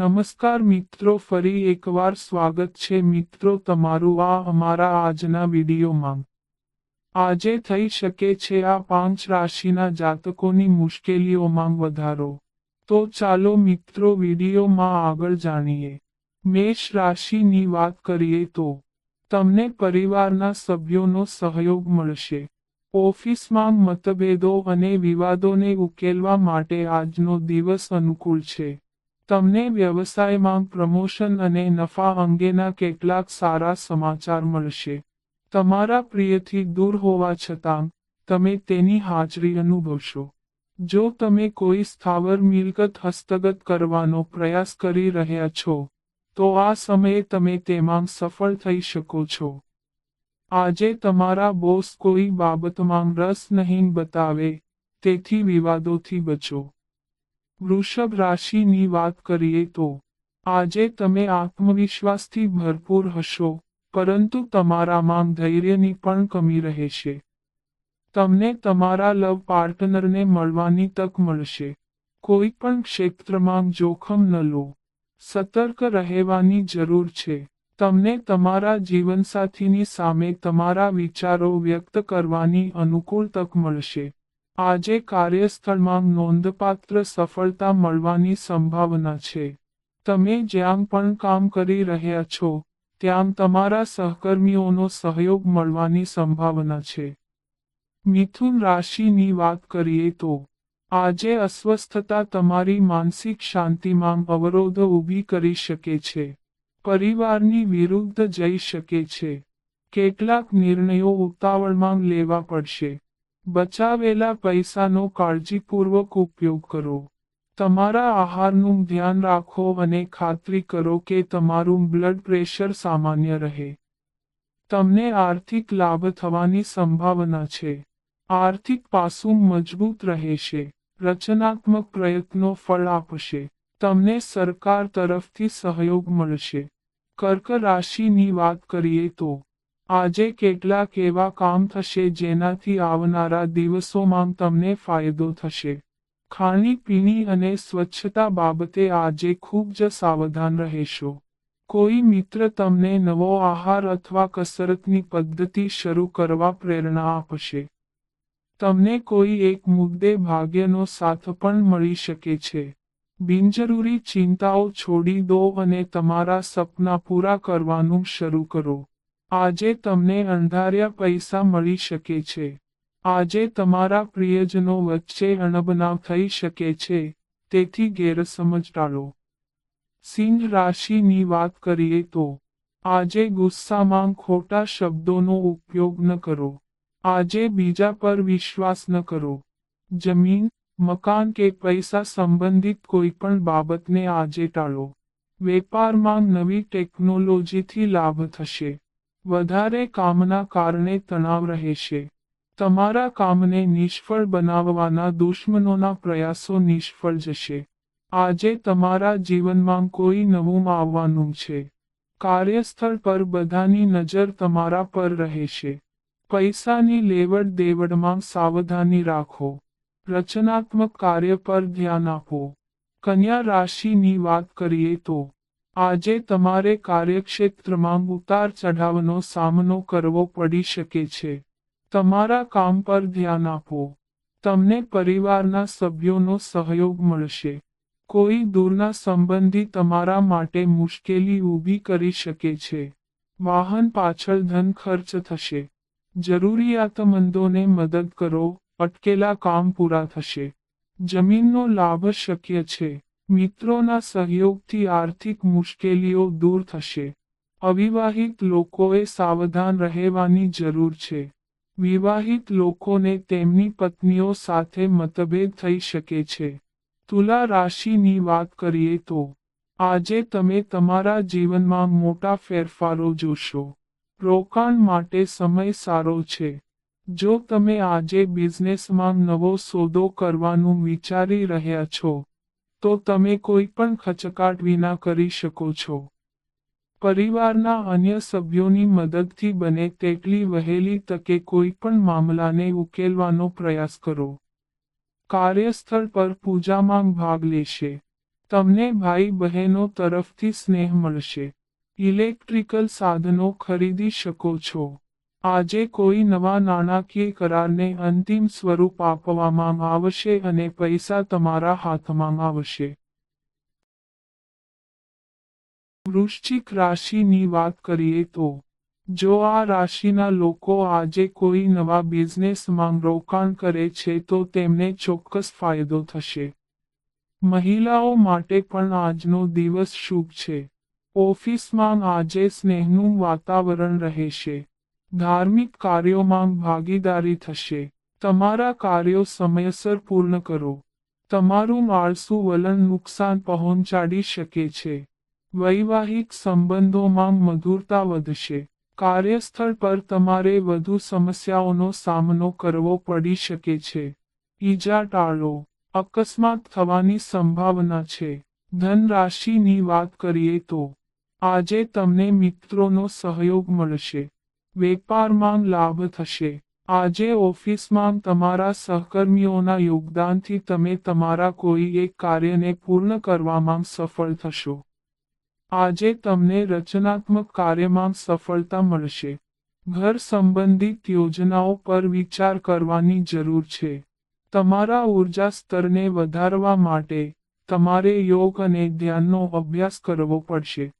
નમસ્કાર મિત્રો, ફરી એકવાર સ્વાગત છે મિત્રો તમારું આ અમારા આજના વિડીયોમાં. આજે થઈ શકે છે આ પાંચ રાશિના જાતકોની મુશ્કેલીઓમાં વધારો. તો ચાલો મિત્રો વિડીયોમાં આગળ જાણીએ. મેષ રાશિની વાત કરીએ તો, તમને પરિવારના સભ્યોનો સહયોગ મળશે. ઓફિસમાં મતભેદો અને વિવાદોને ઉકેલવા માટે આજનો દિવસ અનુકૂળ છે. તમને વ્યવસાયમાં પ્રમોશન અને નફા અંગેના કેટલાક સારા સમાચાર મળશે. તમારા પ્રિયથી દૂર હોવા છતાં, તમે તેની હાજરી અનુભવશો. જો તમે કોઈ સ્થાવર મિલકત હસ્તગત કરવાનો પ્રયાસ કરી રહ્યા છો, તો આ સમયે તમે તેમાં સફળ થઈ શકો છો. આજે તમારા બોસ કોઈ બાબતમાં રસ નહીં બતાવે, તેથી વિવાદોથી બચો. વૃષભ રાશિની વાત કરીએ તો, આજે તમે આત્મવિશ્વાસથી ભરપૂર હશો, પરંતુ તમારામાં ધૈર્યની પણ કમી રહેશે. તમને તમારા લવ પાર્ટનરને મળવાની તક મળશે. કોઈ પણ ક્ષેત્રમાં જોખમ ન લો. સતર્ક રહેવાની જરૂર છે. તમને તમારા જીવનસાથીની સામે તમારા વિચારો વ્યક્ત કરવાની અનુકૂળ તક મળશે. આજે કાર્યસ્થળમાં નોંધપાત્ર સફળતા મળવાની સંભાવના છે. તમે જ્યાં પણ કામ કરી રહ્યા છો, ત્યાં તમારા સહકર્મીઓનો સહયોગ મળવાની સંભાવના છે. મિથુન રાશિની વાત કરીએ તો, આજે અસ્વસ્થતા તમારી માનસિક શાંતિમાં અવરોધ ઊભી કરી શકે છે. પરિવારની વિરુદ્ધ જઈ શકે છે. કેટલાક નિર્ણયો ઉતાવળમાં લેવા પડશે. બચાવેલા પૈસાનો કાળજીપૂર્વક ઉપયોગ કરો. તમારા આહારનું ધ્યાન રાખો અને ખાતરી કરો કે તમારું બ્લડ પ્રેશર સામાન્ય રહે. તમને આર્થિક લાભ થવાની સંભાવના છે. આર્થિક પાસું મજબૂત રહેશે. રચનાત્મક પ્રયત્નો ફળ આપશે. તમને સરકાર તરફથી સહયોગ મળશે. કર્ક રાશિની વાત કરીએ તો આજે કેટલાક એવા કામ થશે જેનાથી આવનારા દિવસોમાં તમને ફાયદો થશે. ખાણીપીણી અને સ્વચ્છતા બાબતે આજે ખૂબ જ સાવધાન રહેશો. કોઈ મિત્ર તમને નવો આહાર અથવા કસરતની પદ્ધતિ શરૂ કરવા પ્રેરણા આપશે. તમને કોઈ એક મુદ્દે ભાગ્યનો સાથ પણ મળી શકે છે. બિનજરૂરી ચિંતાઓ છોડી દો અને તમારા સપના પૂરા કરવાનું શરૂ કરો. આજે તમને અંધાર્યા પૈસા મળી શકે છે. આજે તમારા પ્રિયજનો વચ્ચે અણબનાવ થઈ શકે છે. તેથી ગેરસમજ ટાળો. સિંહ રાશિની વાત કરીએ તો, આજે ગુસ્સામાં ખોટા શબ્દોનો ઉપયોગ ન કરો. આજે બીજા પર વિશ્વાસ ન કરો. જમીન, મકાન કે પૈસા સંબંધિત કોઈ પણ બાબતને આજે ટાળો. વેપારમાં નવી ટેકનોલોજીથી લાભ થશે. વધારે કામના કારણે તણાવ રહેશે તમારા કામને નિષ્ફળ બનાવવાના દુશ્મનોના પ્રયાસો નિષ્ફળ જશે. આજે તમારા જીવનમાં કોઈ નવું આવવાનું છે. કાર્યસ્થળ પર બધાની નજર તમારા પર રહેશે પૈસાની લેવડ દેવડમાં સાવધાની રાખો. રચનાત્મક કાર્ય પર ધ્યાન આપો. કન્યા રાશિની વાત કરીએ તો આજે તમારે કાર્યક્ષેત્રમાં ઉતાર ચઢાવનો સામનો કરવો પડી શકે છે. તમારા કામ પર ધ્યાન આપો. તમને પરિવારના સભ્યોનો સહયોગ મળશે. કોઈ દૂરના સંબંધી તમારા માટે મુશ્કેલી ઊભી કરી શકે છે. વાહન પાછળ ધન ખર્ચ થશે. જરૂરિયાતમંદોને મદદ કરો. અટકેલા કામ પૂરા થશે. જમીનનો લાભ શક્ય છે. મિત્રોના સહયોગથી આર્થિક મુશ્કેલીઓ દૂર થશે. અવિવાહિત લોકોએ સાવધાન રહેવાની જરૂર છે. વિવાહિત લોકોને તેમની પત્નીઓ સાથે મતભેદ થઈ શકે છે. તુલા રાશિની વાત કરીએ તો, આજે તમે તમારા જીવનમાં મોટા ફેરફારો જોશો. રોકાણ માટે સમય સારો છે. જો તમે આજે બિઝનેસમાં નવો સોદો કરવાનું વિચારી રહ્યા છો તો તમે કોઈ પણ ખચકાટ વિના કરી શકો છો. પરિવારના અન્ય સભ્યોની મદદથી બને તેટલી વહેલી તકે કોઈ પણ મામલાને ઉકેલવાનો પ્રયાસ કરો. કાર્યસ્થળ પર પૂજામાં ભાગ લેશે. તમને ભાઈ બહેનો તરફથી સ્નેહ મળશે. ઇલેક્ટ્રિકલ સાધનો ખરીદી શકો છો. આજે કોઈ નવા નાણાકીય કરારને અંતિમ સ્વરૂપ આપવામાં આવશે અને પૈસા તમારા હાથમાં આવશે. વૃશ્ચિક રાશિની વાત કરીએ તો, જો આ રાશિના લોકો આજે કોઈ નવા બિઝનેસમાં રોકાણ કરે છે તો તેમને ચોક્કસ ફાયદો થશે. મહિલાઓ માટે પણ આજનો દિવસ શુભ છે. ઓફિસમાં આજે સ્નેહનું વાતાવરણ રહેશે. ધાર્મિક કાર્યોમાં ભાગીદારી થશે. તમારા કાર્યો સમયસર પૂર્ણ કરો. તમારું આળસુ વલણ નુકસાન પહોંચાડી શકે છે. વૈવાહિક સંબંધોમાં મધુરતા વધશે. કાર્યસ્થળ પર તમારે વધુ સમસ્યાઓનો સામનો કરવો પડી શકે છે. ઈજા ટાળો. અકસ્માત થવાની સંભાવના છે. ધન રાશિની વાત કરીએ તો. આજે તમને મિત્રોનો સહયોગ મળશે. વેપારમાં લાભ થશે. આજે ઓફિસમાં તમારા સહકર્મીઓના યોગદાનથી તમે તમારા કોઈ એક કાર્યને પૂર્ણ કરવામાં સફળ થશો. આજે તમને રચનાત્મક કાર્યમાં સફળતા મળશે. ઘર સંબંધિત યોજનાઓ પર વિચાર કરવાની જરૂર છે. તમારા ઊર્જા સ્તરને વધારવા માટે તમારે યોગ અને ધ્યાનનો અભ્યાસ કરવો પડશે.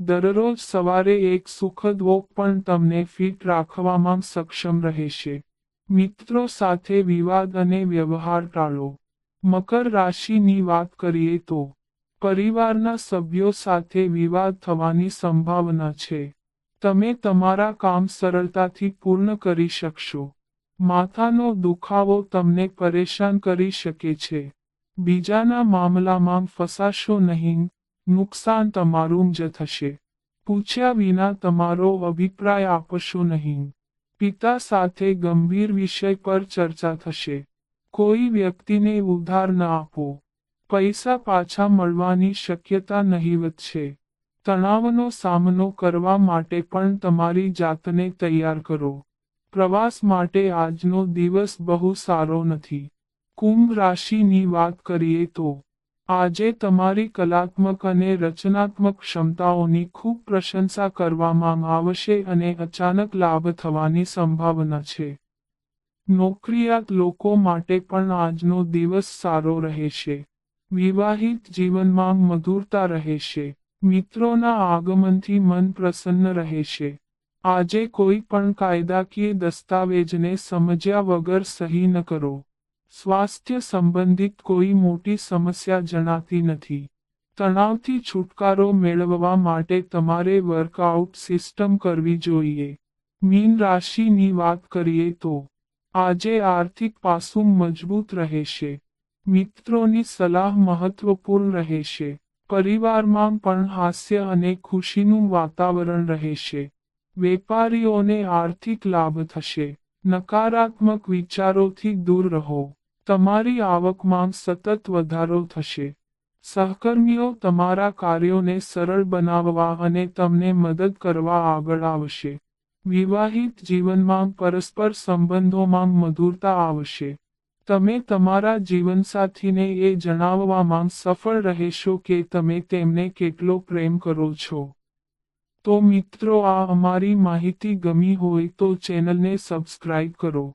દરરોજ સવારે એક સુખદ વોક પણ તમને ફિટ રાખવામાં સક્ષમ રહેશે. મિત્રો સાથે વિવાદ અને વ્યવહાર ટાળો. મકર રાશિની વાત કરીએ તો, પરિવારના સભ્યો સાથે વિવાદ થવાની સંભાવના છે. તમે તમારા કામ સરળતાથી પૂર્ણ કરી શકશો. માથાનો દુખાવો તમને પરેશાન કરી શકે છે. બીજાના મામલામાં ફસાશો નહીં. નુકસાન તમારું જ થશે. પૂછ્યા વિના તમારો અભિપ્રાય આપશો નહીં. પિતા સાથે ગંભીર વિષય પર ચર્ચા થશે. કોઈ વ્યક્તિને ઉધાર ન આપો. પૈસા પાછા મળવાની શક્યતા નહીવત છે તણાવનો સામનો કરવા માટે પણ તમારી જાતને તૈયાર કરો. પ્રવાસ માટે આજનો દિવસ બહુ સારો નથી. કુંભ રાશિની વાત કરીએ તો આજે તમારી કલાત્મક અને રચનાત્મક ક્ષમતાઓની ખૂબ પ્રશંસા કરવામાં આવશે અને અચાનક લાભ થવાની સંભાવના છે. નોકરિયાત લોકો માટે પણ આજનો દિવસ સારો રહેશે. વિવાહિત જીવનમાં મધુરતા રહેશે. મિત્રોના આગમનથી મન પ્રસન્ન રહેશે. આજે કોઈ પણ કાયદાકીય દસ્તાવેજને સમજ્યા વગર સહી ન કરો. સ્વાસ્થ્ય સંબંધિત કોઈ મોટી સમસ્યા જણાતી નથી. તણાવથી છુટકારો મેળવવા માટે તમારે વર્કઆઉટ સિસ્ટમ કરવી જોઈએ. મીન રાશિની વાત કરીએ તો, આજે આર્થિક પાસું મજબૂત રહેશે. મિત્રોની સલાહ મહત્વપૂર્ણ રહેશે. પરિવારમાં પણ હાસ્ય અને ખુશીનું વાતાવરણ રહેશે. વેપારીઓને આર્થિક લાભ થશે. નકારાત્મક વિચારોથી દૂર રહો. તમારી આવકમાં સતત વધારો થશે. સહકર્મીઓ તમારા કાર્યોને સરળ બનાવવા અને તમને મદદ કરવા આગળ આવશે. વિવાહિત જીવનમાં પરસ્પર સંબંધોમાં મધુરતા આવશે. તમે તમારા જીવનસાથીને એ જણાવવામાં સફળ રહેશો કે તમે તેમને કેટલો પ્રેમ કરો છો. તો મિત્રો, આ અમારી માહિતી ગમી હોય તો ચેનલને સબસ્ક્રાઇબ કરો.